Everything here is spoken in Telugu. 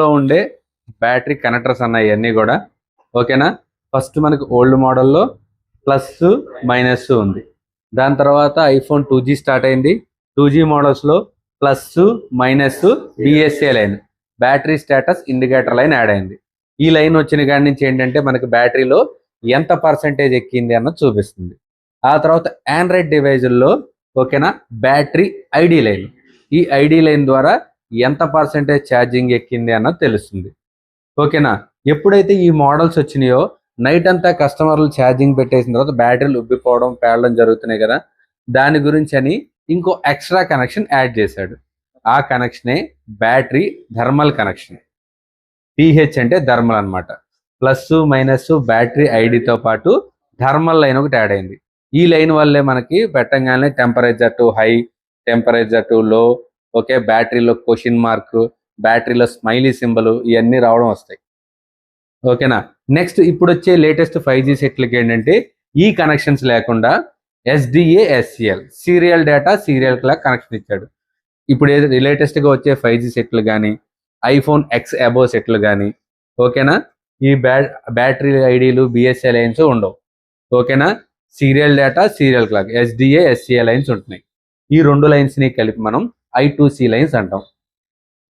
లో ఉండే బ్యాటరీ కనెక్టర్స్ అన్నాయి ఇవన్నీ కూడా. ఓకేనా? ఫస్ట్ మనకి ఓల్డ్ మోడల్లో ప్లస్ మైనస్ ఉంది. దాని తర్వాత ఐఫోన్ టూ స్టార్ట్ అయింది. Two G మోడల్స్లో plus minus BSA line. Battery status indicator line add అయింది. ఈ లైన్ వచ్చిన కాడి నుంచి ఏంటంటే మనకి బ్యాటరీలో ఎంత పర్సంటేజ్ ఎక్కింది అన్నది చూపిస్తుంది. ఆ తర్వాత ఆండ్రాయిడ్ డివైజుల్లో ఓకేనా? Battery ID line. ఈ ఐడి లైన్ ద్వారా ఎంత పర్సెంటేజ్ ఛార్జింగ్ ఎక్కింది అన్నది తెలుస్తుంది. ఓకేనా? ఎప్పుడైతే ఈ మోడల్స్ వచ్చినాయో నైట్ అంతా కస్టమర్లు ఛార్జింగ్ పెట్టేసిన తర్వాత బ్యాటరీలు ఉబ్బిపోవడం పేడడం జరుగుతున్నాయి కదా. దాని గురించి అని ఇంకో ఎక్స్ట్రా కనెక్షన్ యాడ్ చేశాడు. ఆ కనెక్షనే బ్యాటరీ థర్మల్ కనెక్షన్ పిహెచ్ అంటే థర్మల్ అన్నమాట. ప్లస్ మైనస్ బ్యాటరీ ఐడితో పాటు థర్మల్ లైన్ ఒకటి యాడ్ అయింది. ఈ లైన్ వల్లే మనకి పెట్టంగానే temperature to high temperature to low okay? బ్యాటరీలో question mark బ్యాటరీలో స్మైలీ సింబల్ ఇవన్నీ రావడం వస్తాయి. ఓకేనా? నెక్స్ట్ ఇప్పుడు వచ్చే లేటెస్ట్ ఫైవ్ జీ సెట్లకి ఏంటంటే ఈ కనెక్షన్స్ లేకుండా SDA SCL serial data serial clock connection ఇచ్చాడు. ఇప్పుడు ఏది లేటెస్ట్గా వచ్చే ఫైవ్ జీ సెట్లు కానీ ఐఫోన్ ఎక్స్ అబో సెట్లు కానీ ఓకేనా? ఈ బ్యా బ్యాటరీ ఐడీలు బిఎస్ఏ లైన్స్ ఉండవు. ఓకేనా? Serial data serial clock SDA SCA lines ఉంటున్నాయి. ఈ రెండు లైన్స్ని కలిపి మనం ఐ టు సి లైన్స్ అంటాం